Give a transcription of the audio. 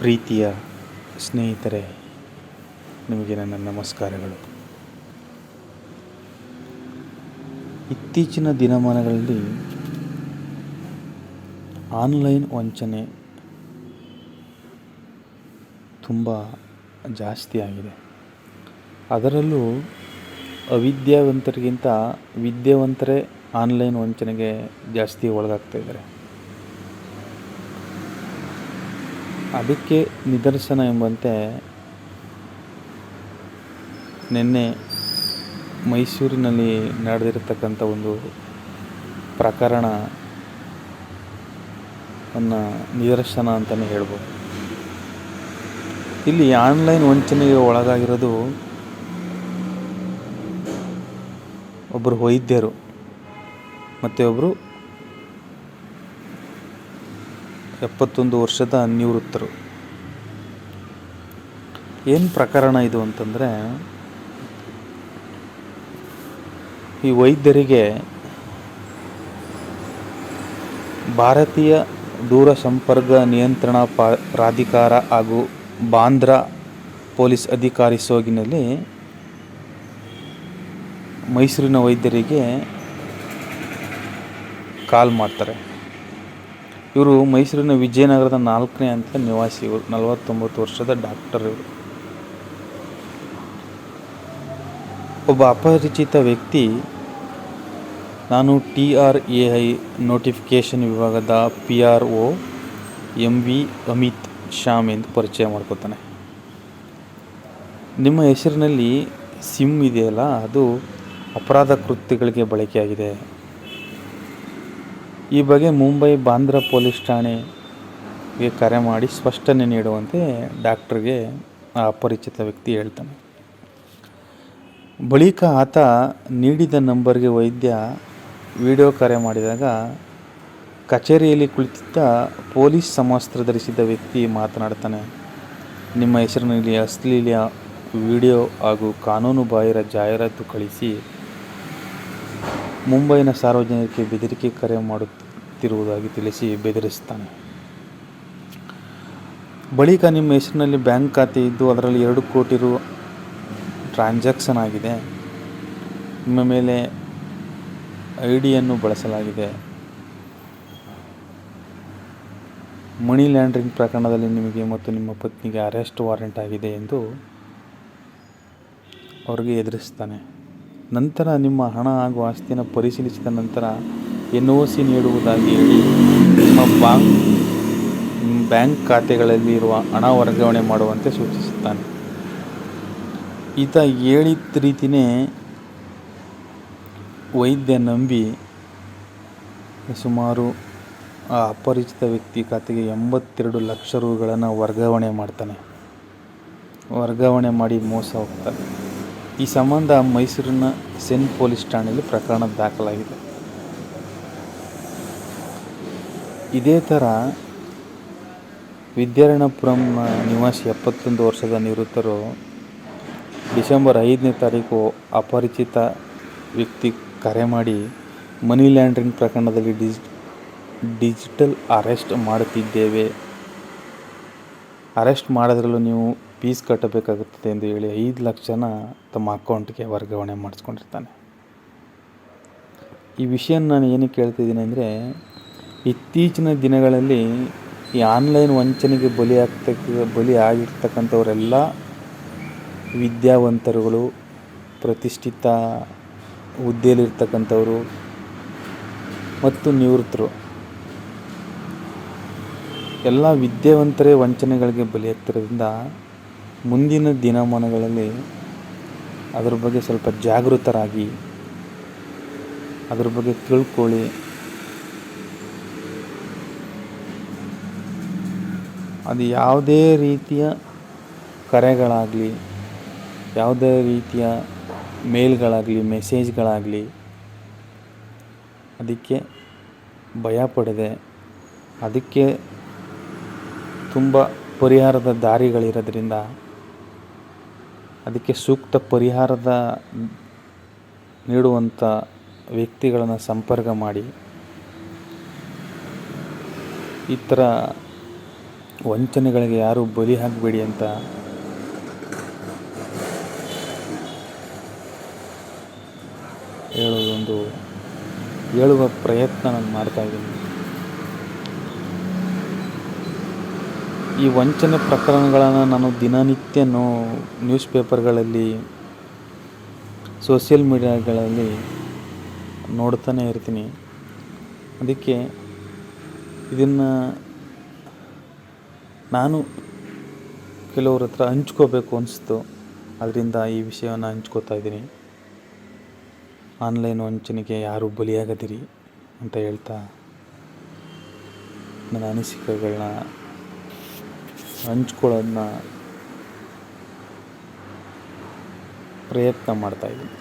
ಪ್ರೀತಿಯ ಸ್ನೇಹಿತರೆ, ನಿಮಗೆ ನನ್ನ ನಮಸ್ಕಾರಗಳು. ಇತ್ತೀಚಿನ ದಿನಮಾನಗಳಲ್ಲಿ ಆನ್ಲೈನ್ ವಂಚನೆ ತುಂಬ ಜಾಸ್ತಿ ಆಗಿದೆ. ಅದರಲ್ಲೂ ಅವಿದ್ಯಾವಂತರಿಗಿಂತ ವಿದ್ಯಾವಂತರೇ ಆನ್ಲೈನ್ ವಂಚನೆಗೆ ಜಾಸ್ತಿ ಒಳಗಾಗ್ತಾ ಇದ್ದಾರೆ. ಅದಕ್ಕೆ ನಿದರ್ಶನ ಎಂಬಂತೆ ನಿನ್ನೆ ಮೈಸೂರಿನಲ್ಲಿ ನಡೆದಿರತಕ್ಕಂಥ ಒಂದು ಪ್ರಕರಣ ಅನ್ನ ನಿದರ್ಶನ ಅಂತಲೇ ಹೇಳ್ಬೋದು. ಇಲ್ಲಿ ಆನ್ಲೈನ್ ವಂಚನೆಗೆ ಒಳಗಾಗಿರೋದು ಒಬ್ಬರು ವೈದ್ಯರು, ಮತ್ತು ಒಬ್ಬರು ಎಪ್ಪತ್ತೊಂದು ವರ್ಷದ ನಿವೃತ್ತರು. ಏನು ಪ್ರಕರಣ ಇದು ಅಂತಂದರೆ, ಈ ವೈದ್ಯರಿಗೆ ಭಾರತೀಯ ದೂರ ಸಂಪರ್ಕ ನಿಯಂತ್ರಣ ಪ್ರಾಧಿಕಾರ ಹಾಗೂ ಬಾಂದ್ರಾ ಪೊಲೀಸ್ ಅಧಿಕಾರಿ ಸೋಗಿನಲ್ಲಿ ಮೈಸೂರಿನ ವೈದ್ಯರಿಗೆ ಕಾಲ್ ಮಾಡ್ತಾರೆ. ಇವರು ಮೈಸೂರಿನ ವಿಜಯನಗರದ ನಾಲ್ಕನೇ ಅಂತ ನಿವಾಸಿ ಇವರು. ನಲವತ್ತೊಂಬತ್ತು ವರ್ಷದ ಡಾಕ್ಟರ್ ಇವರು. ಒಬ್ಬ ಅಪರಿಚಿತ ವ್ಯಕ್ತಿ, ನಾನು T R A I notification ವಿಭಾಗದ P R O M V Amit Shyam ಎಂದು ಪರಿಚಯ ಮಾಡ್ಕೋತಾನೆ. ನಿಮ್ಮ ಹೆಸರಿನಲ್ಲಿ ಸಿಮ್ ಇದೆಯಲ್ಲ, ಅದು ಅಪರಾಧ ಕೃತ್ಯಗಳಿಗೆ ಬಳಕೆಯಾಗಿದೆ. ಈ ಬಗ್ಗೆ ಮುಂಬೈ ಬಾಂದ್ರಾ ಪೊಲೀಸ್ ಠಾಣೆಗೆ ಕರೆ ಮಾಡಿ ಸ್ಪಷ್ಟನೆ ನೀಡುವಂತೆ ಡಾಕ್ಟ್ರಿಗೆ ಆ ಅಪರಿಚಿತ ವ್ಯಕ್ತಿ ಹೇಳ್ತಾನೆ. ಬಳಿಕ ಆತ ನೀಡಿದ ನಂಬರ್ಗೆ ವೈದ್ಯ ವಿಡಿಯೋ ಕರೆ ಮಾಡಿದಾಗ ಕಚೇರಿಯಲ್ಲಿ ಕುಳಿತಿದ್ದ ಪೊಲೀಸ್ ಸಮವಸ್ತ್ರ ಧರಿಸಿದ ವ್ಯಕ್ತಿ ಮಾತನಾಡ್ತಾನೆ, ನಿಮ್ಮ ಹೆಸರಿನಲ್ಲಿ ಅಶ್ಲೀಲ ವಿಡಿಯೋ ಹಾಗೂ ಕಾನೂನುಬಾಹಿರ ಜಾಹೀರಾತು ಕಳಿಸಿ ಮುಂಬೈನ ಸಾರ್ವಜನಿಕರಿಗೆ ಬೆದರಿಕೆ ಕರೆ ಮಾಡುತ್ತಿರುವುದಾಗಿ ತಿಳಿಸಿ ಬೆದರಿಸುತ್ತಾನೆ. ಬಳಿಕ ನಿಮ್ಮ ಹೆಸರಿನಲ್ಲಿ ಬ್ಯಾಂಕ್ ಖಾತೆ ಇದ್ದು ಅದರಲ್ಲಿ ಎರಡು ಕೋಟಿ ರು ಟ್ರಾನ್ಸಾಕ್ಷನ್ ಆಗಿದೆ. ನಿಮ್ಮ ಮೇಲೆ ಐ ಡಿಯನ್ನು ಬಳಸಲಾಗಿದೆ. ಮನಿ ಲ್ಯಾಂಡ್ರಿಂಗ್ ಪ್ರಕರಣದಲ್ಲಿ ನಿಮಗೆ ಮತ್ತು ನಿಮ್ಮ ಪತ್ನಿಗೆ ಅರೆಸ್ಟ್ ವಾರೆಂಟ್ ಆಗಿದೆ ಎಂದು ಅವರಿಗೆ ಎದುರಿಸ್ತಾನೆ ನಂತರ ನಿಮ್ಮ ಹಣ ಹಾಗೂ ಆಸ್ತಿಯನ್ನು ಪರಿಶೀಲಿಸಿದ ನಂತರ ಎನ್ ಒ ಸಿ ನೀಡುವುದಾಗಿ ಹೇಳಿ, ನಿಮ್ಮ ಬ್ಯಾಂಕ್ ಬ್ಯಾಂಕ್ ಖಾತೆಗಳಲ್ಲಿ ಇರುವ ಹಣ ವರ್ಗಾವಣೆ ಮಾಡುವಂತೆ ಸೂಚಿಸುತ್ತಾನೆ. ಈತ ಹೇಳಿದ ರೀತಿಯೇ ವೈದ್ಯ ನಂಬಿ ಸುಮಾರು ಆ ಅಪರಿಚಿತ ವ್ಯಕ್ತಿ ಖಾತೆಗೆ ಎಂಬತ್ತೆರಡು ಲಕ್ಷ ರುಗಳನ್ನು ವರ್ಗಾವಣೆ ಮಾಡ್ತಾನೆ. ವರ್ಗಾವಣೆ ಮಾಡಿ ಮೋಸ ಹೋಗ್ತಾನೆ. ಈ ಸಂಬಂಧ ಮೈಸೂರಿನ ಸೆನ್ ಪೊಲೀಸ್ ಠಾಣೆಯಲ್ಲಿ ಪ್ರಕರಣ ದಾಖಲಾಗಿದೆ. ಇದೇ ಥರ ವಿದ್ಯಾರಣ್ಯಪುರಂನ ನಿವಾಸಿ ಎಪ್ಪತ್ತೊಂದು ವರ್ಷದ ನಿವೃತ್ತರು ಡಿಸೆಂಬರ್ ಐದನೇ ತಾರೀಕು ಅಪರಿಚಿತ ವ್ಯಕ್ತಿ ಕರೆ ಮಾಡಿ ಮನಿ ಲ್ಯಾಂಡ್ರಿಂಗ್ ಪ್ರಕರಣದಲ್ಲಿ ಡಿಜಿ, ಡಿಜಿಟಲ್ ಅರೆಸ್ಟ್ ಮಾಡುತ್ತಿದ್ದೇವೆ. ಅರೆಸ್ಟ್ ಮಾಡೋದ್ರಲ್ಲೂ ನೀವು ಫೀಸ್ ಕಟ್ಟಬೇಕಾಗುತ್ತದೆ ಎಂದು ಹೇಳಿ ಐದು ಲಕ್ಷನ ತಮ್ಮ ಅಕೌಂಟ್ಗೆ ವರ್ಗಾವಣೆ ಮಾಡಿಸ್ಕೊಂಡಿರ್ತಾನೆ. ಈ ವಿಷಯ ನಾನು ಏನಕ್ಕೆ ಹೇಳ್ತಿದ್ದೀನಿ ಅಂದರೆ, ಇತ್ತೀಚಿನ ದಿನಗಳಲ್ಲಿ ಈ ಆನ್ಲೈನ್ ವಂಚನೆಗೆ ಬಲಿ ಆಗ್ತಕ್ಕ, ಬಲಿ ಆಗಿರ್ತಕ್ಕಂಥವರೆಲ್ಲ ವಿದ್ಯಾವಂತರುಗಳು, ಪ್ರತಿಷ್ಠಿತ ಹುದ್ದೆಯಲ್ಲಿರ್ತಕ್ಕಂಥವರು ಮತ್ತು ನಿವೃತ್ತರು. ಎಲ್ಲ ವಿದ್ಯಾವಂತರೇ ವಂಚನೆಗಳಿಗೆ ಬಲಿಯಾಗ್ತಿರೋದ್ರಿಂದ ಮುಂದಿನ ದಿನಮಾನಗಳಲ್ಲಿ ಅದ್ರ ಬಗ್ಗೆ ಸ್ವಲ್ಪ ಜಾಗೃತರಾಗಿ, ಅದ್ರ ಬಗ್ಗೆ ತಿಳ್ಕೊಳ್ಳಿ. ಅದು ಯಾವುದೇ ರೀತಿಯ ಕರೆಗಳಾಗಲಿ, ಯಾವುದೇ ರೀತಿಯ ಮೇಲ್ಗಳಾಗಲಿ, ಮೆಸೇಜ್ಗಳಾಗಲಿ, ಅದಕ್ಕೆ ಭಯ ಪಡದೆ, ಅದಕ್ಕೆ ತುಂಬ ಪರಿಹಾರದ ದಾರಿಗಳಿರೋದ್ರಿಂದ ಅದಕ್ಕೆ ಸೂಕ್ತ ಪರಿಹಾರದ ನೀಡುವಂಥ ವ್ಯಕ್ತಿಗಳನ್ನು ಸಂಪರ್ಕ ಮಾಡಿ. ಈ ಥರ ವಂಚನೆಗಳಿಗೆ ಯಾರೂ ಬಲಿ ಹಾಕಬೇಡಿ ಅಂತ ಹೇಳೋದೊಂದು ಹೇಳುವ ಪ್ರಯತ್ನ ನಾನು ಮಾಡ್ತಾ ಈ ವಂಚನೆ ಪ್ರಕರಣಗಳನ್ನು ನಾನು ದಿನನಿತ್ಯ ನೋ ನ್ಯೂಸ್ ಪೇಪರ್ಗಳಲ್ಲಿ ಸೋಷಿಯಲ್ ಮೀಡಿಯಾಗಳಲ್ಲಿ ನೋಡ್ತಾನೆ ಇರ್ತೀನಿ. ಅದಕ್ಕೆ ಇದನ್ನು ನಾನು ಕೆಲವ್ರ ಹತ್ರ ಹಂಚ್ಕೋಬೇಕು ಅನಿಸ್ತು. ಅದರಿಂದ ಈ ವಿಷಯವನ್ನು ಹಂಚ್ಕೋತಾ ಇದ್ದೀನಿ. ಆನ್ಲೈನ್ ವಂಚನೆಗೆ ಯಾರೂ ಬಲಿಯಾಗದಿರಿ ಅಂತ ಹೇಳ್ತಾ ನನ್ನ ಅನಿಸಿಕೆಗಳನ್ನ ಹಂಚ್ಕೊಳ್ಳೋದನ್ನ ಪ್ರಯತ್ನ ಮಾಡ್ತಾಯಿದ್ದೀನಿ